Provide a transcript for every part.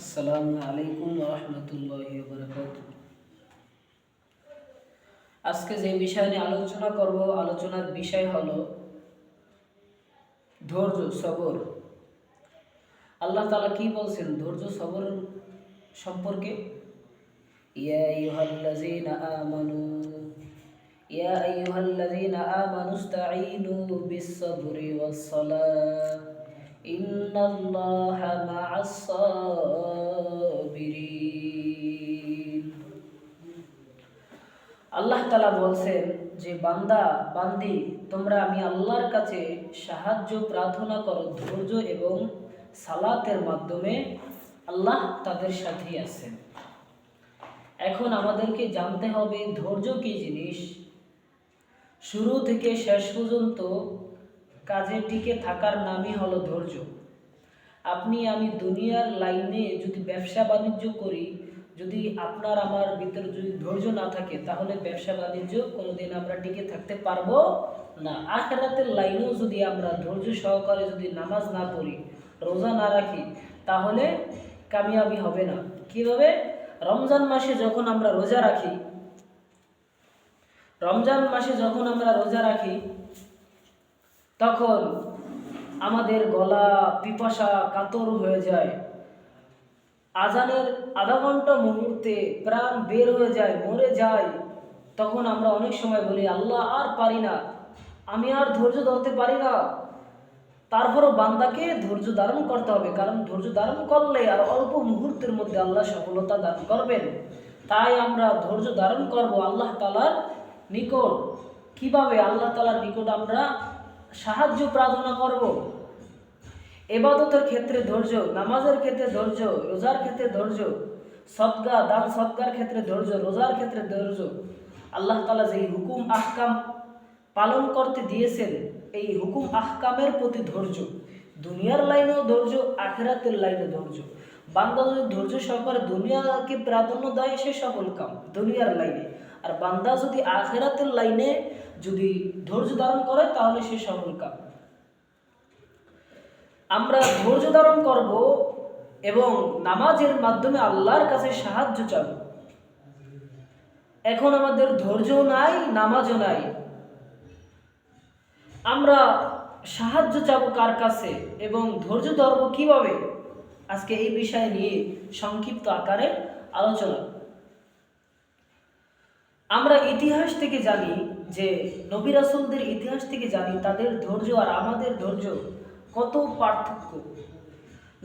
আসসালামু আলাইকুম রহমতুল্লাহ আজকে যে বিষয় নিয়ে আলোচনা করব, আলোচনার বিষয় হলো ধৈর্য, সবর। আল্লাহ তাআলা কি বলছেন ধৈর্য, সবর সম্পর্কে? ইয়া আইয়ুহাল্লাযীনা আমানু, ইয়া আইয়ুহাল্লাযীনা আমানু বিস-সাবরি ওয়াস-সালাহ ইন্নাল্লাহা মা'আস-সাবিরিন আল্লাহ তালা বলছেন যে, বান্দা, বান্দি, তোমরা আমি আল্লাহর কাছে সাহায্য, প্রার্থনা করো, ধৈর্য এবং সালাতের মাধ্যমে আল্লাহ তাদের সাথেই আছেন। এখন আমাদেরকে জানতে হবে ধৈর্য কি জিনিস? শুরু থেকে শেষ পর্যন্ত কাজে টিকে থাকার নামই হলো ধৈর্য। আপনি আমি দুনিয়ার লাইনে যদি ব্যবসা বাণিজ্য করি, যদি আপনার আমার ভিতরে যদি ধৈর্য না থাকে, তাহলে ব্যবসা বাণিজ্য কোনোদিন আমরা টিকে থাকতে পারব না। আখেরাতের লাইনেও যদি আমরা ধৈর্য সহকারে যদি নামাজ না পড়ি, রোজা না রাখি, তাহলে কামিয়াবি হবে না। কীভাবে? রমজান মাসে যখন আমরা রোজা রাখি, রমজান মাসে যখন আমরা রোজা রাখি তখন আমাদের গলা পিপাসা কাতর হয়ে যায়। আজানের আধা ঘণ্টা মুহূর্তে প্রাণ বের হয়ে যায়, মরে যায়। তখন আমরা অনেক সময় বলি, আল্লাহ, আর পারি না। আমি আর ধৈর্য ধরতে পারি না। তারপরও বান্দাকে ধৈর্য ধারণ করতে হবে, কারণ ধৈর্য ধারণ করলে আর অল্প মুহূর্তের মধ্যে আল্লাহ সফলতা দান করবেন। তাই আমরা ধৈর্য ধারণ করব আল্লাহ তালার নিকট। কীভাবে আল্লাহ তালার নিকট আমরা সাহায্য প্রার্থনা করব। এবাদতের ক্ষেত্রে ধৈর্য, নামাজের ক্ষেত্রে ধৈর্য, রোজার ক্ষেত্রে ধৈর্য সৎগা দান সৎকার ক্ষেত্রে ধৈর্য, রোজার ক্ষেত্রে ধৈর্য। আল্লাহ তালা যেই হুকুম, আহকাম পালন করতে দিয়েছেন, এই হুকুম, আহকামের প্রতি ধৈর্য। দুনিয়ার লাইনেও ধৈর্য, আখেরাতের লাইনে ধৈর্য। বান্দা যদি ধৈর্য সহকারে দুনিয়াকে প্রাধান্য দেয়, সে সফল কাম, দুনিয়ার লাইনে। আর বান্দা যদি আখেরাতের লাইনে যদি ধৈর্য ধারণ করে, তাহলে সে সফল কাম। আমরা ধৈর্য ধারণ করব এবং নামাজের মাধ্যমে আল্লাহর কাছে সাহায্য চাব। এখন আমাদের ধৈর্য নাই, নামাজও নাই। আমরা সাহায্য চাব কার কাছে এবং ধৈর্য ধরব কীভাবে? আজকে এই বিষয় নিয়ে সংক্ষিপ্ত আকারে আলোচনা। আমরা ইতিহাস থেকে জানি যে নবী রাসুলদের ইতিহাস থেকে জানি, তাদের ধৈর্য আর আমাদের ধৈর্য কত পার্থক্য।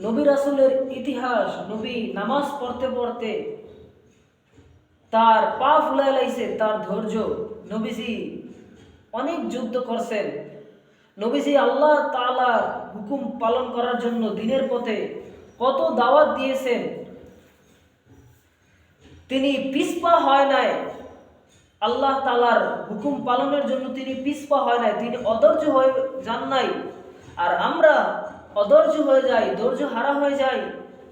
নবী রাসুলের ইতিহাস, নবী নামাজ পড়তে পড়তে তার পা ফুলাই লাইছে, তার ধৈর্য। নবীজি অনেক যুদ্ধ করছেন। নবীজি আল্লাহ তালার হুকুম পালন করার জন্য দিনের পথে কত দাওয়াত দিয়েছেন। তিনি পিসপা হয় নাই। আল্লাহ তালার হুকুম পালনের জন্য তিনি পিসপা হয় নাই, তিনি অধৈর্য হয়ে যান নাই। আর আমরা অধৈর্য হয়ে যাই, ধৈর্য হারা হয়ে যাই,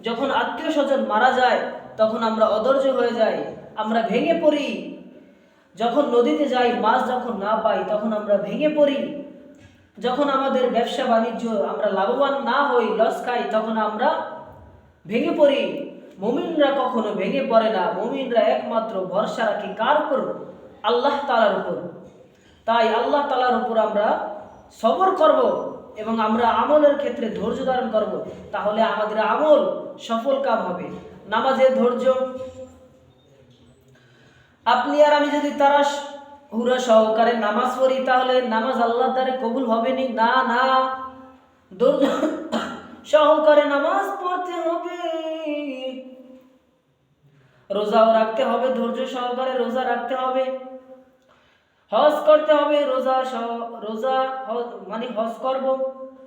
যখন আত্মীয় স্বজন মারা যায়, তখন আমরা অধৈর্য হয়ে যাই, আমরা ভেঙে পড়ি। যখন নদীতে যাই, মাছ যখন না পাই, তখন আমরা ভেঙে পড়ি। যখন আমাদের ব্যবসা বাণিজ্য আমরা লাভবান না হই লস খাই, তখন আমরা ভেঙে পড়ি। মমিনরা কখনো ভেঙে পড়ে না, মমিনরা একমাত্র ভরসা রাখি কার উপর? আল্লাহ তালার উপর। তাই আল্লাহ তালার উপর আমরা সবর করব এবং আমরা আমলের ক্ষেত্রে ধৈর্য ধারণ করব, তাহলে আমাদের আমল সফল কাম হবে। নামাজের ধৈর্য। আপনি আর আমি যদি তারা হুরা সহকারে নামাজ পড়ি, তাহলে নামাজ আল্লাহ দ্বারে কবুল হবে নি না না। ধৈর্য সহকারে নামাজ পড়তে হবে। রোজাও রাখতে হবে, ধৈর্য সহকারে রোজা রাখতে হবে। হজ করতে হবে, রোজা রোজা মানে হজ করব,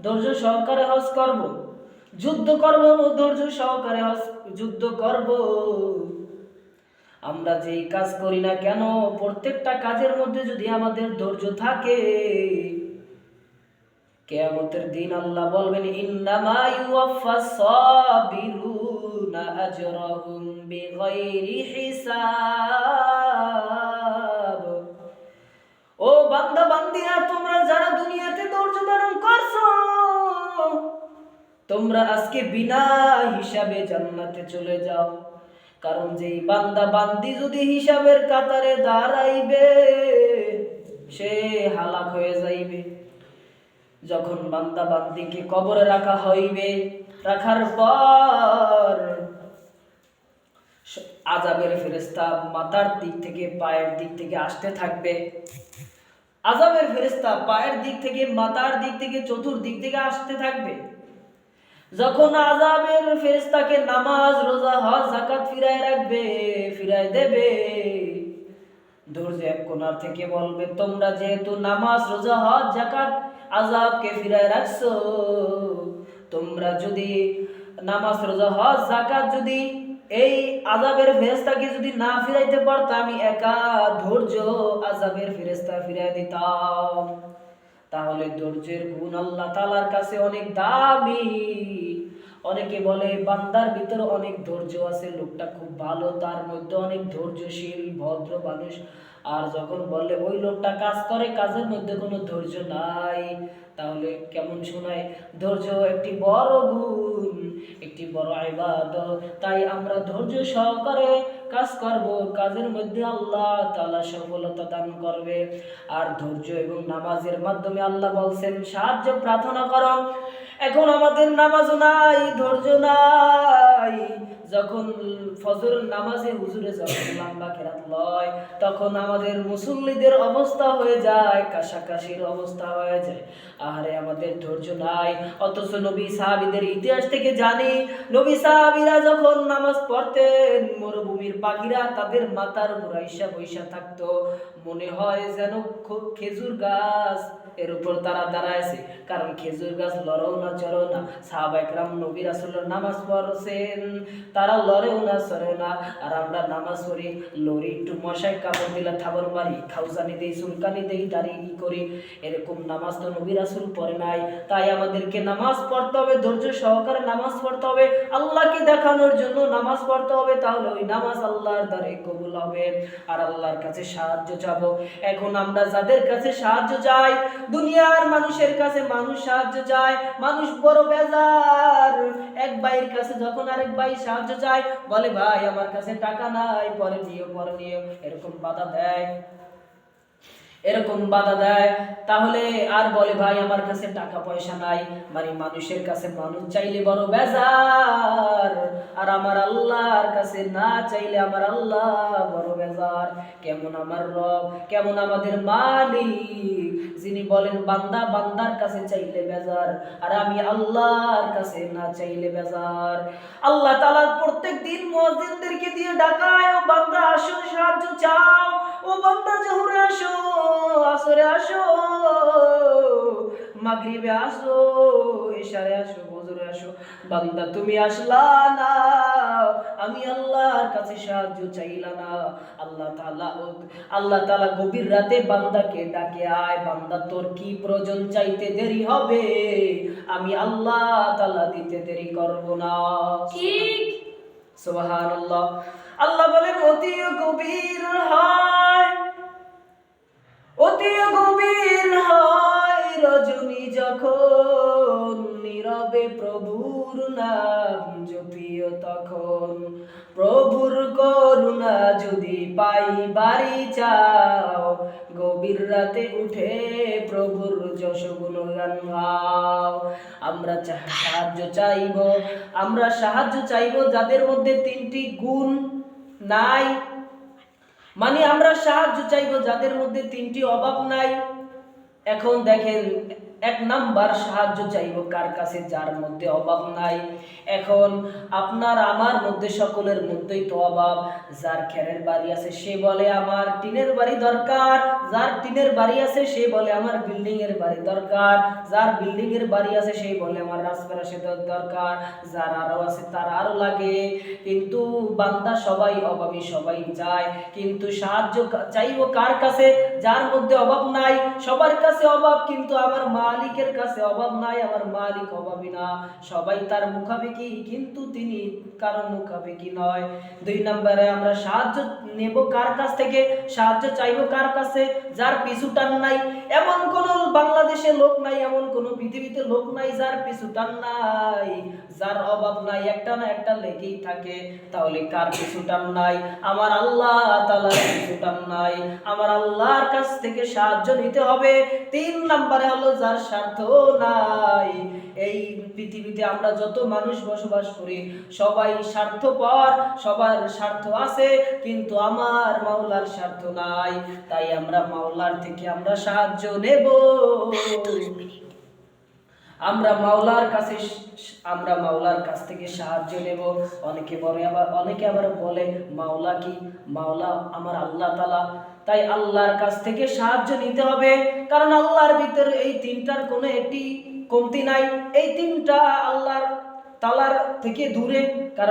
ধৈর্য সহকারে হজ করব। যুদ্ধ করব, ধৈর্য সহকারে হজ, যুদ্ধ করব। আমরা যেই কাজ করি না কেন, প্রত্যেকটা কাজের মধ্যে যদি আমাদের ধৈর্য থাকে, কেয়ামতের দিন আল্লাহ বলবেন, ইন্নামা ইউওয়াফাস সাবিরুনা বিগাইরি হিসাব। ও বান্দা বান্দিরা, তোমরা যারা দুনিয়াতে ধৈর্য ধারণ করছ, তোমরা আজকে বিনা হিসাবে জান্নাতে চলে যাও। কারণ যেই বান্দা বান্দি যদি হিসাবের কাতারে দাঁড়াইবে, সে হালাক হয়ে যাইবে। যখন বান্দা বান্দিকে কবরে রাখা হইবে, রাখার পর আজাবের ফেরেস্তা মাথার দিক থেকে, পায়ের দিক থেকে আসতে থাকবে। আজাবের ফেরেস্তা পায়ের দিক থেকে মাথার দিক থেকে, চতুর্দিক থেকে আসতে থাকবে। যখন আজাবের ফেরেস্তাকে নামাজ, রোজা, হজ জাকাত ফিরায় রাখবে, ফিরায় দেবে ধৈর্য এক কোনার থেকে বলবে, তোমরা যেহেতু নামাজ, রোজা, হজ জাকাত আজাবকে ফিরায় রাখছো, তোমরা যদি নামাজ, রোজা, হজ জাকাত যদি এই আজাবের ফেরেস্তাকে যদি না ফিরাইতে পারতাম আমি একা ধৈর্য আজাবের ফেরেস্তা ফিরাই দিতাম। তাহলে ধৈর্যের গুণ আল্লাহ তালার কাছে অনেক দামি। অনেকে বলে, বান্দার ভিতরে অনেক ধৈর্য আছে, লোকটা খুব ভালো, তার মধ্যে অনেক ধৈর্যশীল, ভদ্র মানুষ। আর যখন বললে ওই লোকটা কাজ করে, কাজের মধ্যে কোনো ধৈর্য নাই। তাহলে কেমন শোনায়? ধৈর্য একটি বড় গুণ। একটি বড় ইবাদত। তাই আমরা ধৈর্য সহকারে কাজ করব, কাজের মধ্যে আল্লাহ তাআলা সফলতা দান করবে। আর ধৈর্য এবং নামাজের মাধ্যমে আল্লাহ বলছেন, সাহায্য প্রার্থনা করো। এখন আমাদের নামাজও নাই, ধৈর্য নাই। যখন ফজর নামাজে হুজুরে যখন লম্বা কেরাত লয়, তখন আমাদের মুসল্লিদের অবস্থা হয়ে যায়, কাশাকাশির অবস্থা হয়ে যায়। আহারে, আমাদের ধৈর্য নাই। অথচ নবী সাহাবিদের ইতিহাস থেকে জানি, নবী সাহাবিরা যখন নামাজ পড়তেন, মরুভূমির পাখিরা তাদের মাথার উপর আইসা বৈশা থাকতো। মনে হয় যেন খু- খেজুর গাছ এর উপর তারা দাঁড়ায়ছে কারণ খেজুর গাছ লড়েও না, চড়েও না। সাহাবাইকরাম নবী রাসুল্লাহ নামাজ পড়ছেন। তারা লড়েও না, চড়েও না। আর আমরা নামাজ পড়ি, লড়ি, একটু মশাই কাপড় দিলে থাবর মারি, খাউজানি দেই, চুলকানি দেই দাঁড়িয়ে ই করি। এরকম নামাজ তো নবী রাসুল পড়ে নাই। তাই আমাদেরকে নামাজ পড়তে হবে, ধৈর্য সহকারে নামাজ পড়তে হবে। আল্লাহকে দেখানোর জন্য নামাজ পড়তে হবে, তাহলে ওই নামাজ আল্লাহর দ্বারে কবুল হবে। আর আল্লাহর কাছে সাহায্য চাবো। এখন আমরা যাদের কাছে সাহায্য চাই দুনিয়ার মানুষের কাছে মানুষ সাহায্য চায়, মানুষ বড় বেজার। এক ভাইয়ের কাছে যখন আরেক ভাই সাহায্য চায়, বলে, ভাই, আমার কাছে টাকা নাই, পরে নিও পরে নিও। এরকম বাধা দেয়। এরকম বাধা দেয়। তাহলে আর বলে, ভাই, আমার কাছে টাকা পয়সা নাই। মানে মানুষের কাছে মানুষ চাইলে বড় বেজার। আর আমার আল্লাহর কাছে না চাইলে আমার আল্লাহ বড় বেজার। কেমন আমার রব, কেমন আমাদের মালিক, যিনি বলেন, বান্দা বান্দার কাছে চাইলে বেজার, আর আমি আল্লাহর কাছে না চাইলে বেজার। আল্লাহ তাআলা প্রত্যেক দিন মুয়াজ্জিনদেরকে দিয়ে ডাকায়, ও বান্দা, আসো, সাহায্য চাও। ও বান্দা, জোহরে আসো, আসরে আসো, মাগরিবে আসো ইশারে আসো। আসো। বান্দা তুমি আসলা না। আমি আল্লাহর কাছে সাহায্য চাইলা না। আল্লাহ তাআলা ও- আল্লাহ তাআলা গভীর রাতে বান্দাকে ডাকে আয় বান্দা তোর কি প্রয়োজন? চাইতে দেরি হবে। আমি আল্লাহ তাআলা দিতে দেরি করব না। ঠিক। সুবহানাল্লাহ। আল্লাহ বলেন অতি গভীর হয় অতি গভীর হয় রজনী যখন নীরবে প্রভুর নাম জপিও তখন। প্রভুর করুণা যদি পাই, বাড়ি চাও গভীর রাতে উঠে প্রভুর যশ গুণগান গাও। আমরা সাহায্য চাইব, আমরা সাহায্য চাইব যাদের মধ্যে তিনটি গুণ নাই। মানে আমরা সাহায্য চাইব যাদের মধ্যে তিনটি অভাব নাই। এখন দেখেন এক নাম্বার সাহায্য চাইব কার কাছে যার মধ্যে অভাব নাই। এখন আপনার আমার মধ্যে সকলের মধ্যেই তো অভাব। যার খেরের বাড়ি আছে সে বলে আমার টিনের বাড়ি দরকার। যার টিনের বাড়ি আছে সে বলে আমার বিল্ডিং এর বাড়ি দরকার। যার বিল্ডিং এর বাড়ি আছে সে বলে আমার রাজপ্রাসাদ দরকার। যার আরও আছে তার আরও লাগে। কিন্তু বান্দা সবাই অভাবী, সবাই চায় কিন্তু সাহায্য চাইব কার কাছে? যার মধ্যে অভাব নাই। সবার কাছে অভাব, কিন্তু আমার মা মালিকের কাছে অভাব নাই, আমার মালিক অভাবী না। সবাই তার মুখাপেক্ষি কিন্তু তিনি কারও মুখাপেক্ষি নয়। দুই নম্বরে আমরা সাহায্য নেব কার কাছ থেকে? সাহায্য চাইব কার কাছে? যার পিছু টান নাই, এমন কোন বাংলাদেশে লোক নাই, এমন কোন পৃথিবীতে লোক নাই যার পিছু টান নাই। যার অভাব নাই, একটা না একটা লেগেই থাকে। তাহলে কার পিছু টান নাই? আমার আল্লাহ তালার পিছু টান নাই। আমার আল্লাহর কাছ থেকে সাহায্য নিতে হবে। তিন নম্বরে হলো যার স্বার্থ নাই। এই পৃথিবীতে আমরা যত মানুষ বসবাস করি, সবাই স্বার্থপর, সবার স্বার্থ আছে, কিন্তু আমার মাওলার স্বার্থ নাই। তাই আমরা মাওলার থেকে আমরা সাহায্য নেব। আমরা মাওলার কাছে আমরা মাওলার কাছ থেকে সাহায্য নেব। অনেকে বলে আবার, অনেকে আবার বলে, মাওলা কি? মাওলা আমার আল্লাহ তালা তাই আল্লাহর কাছ থেকে সাহায্য নিতে হবে। কারণ আল্লাহর ভিতরে এই তিনটার কোনো একটি কমতি নাই। এই তিনটা আল্লাহর তালার থেকে দূরে। কারণ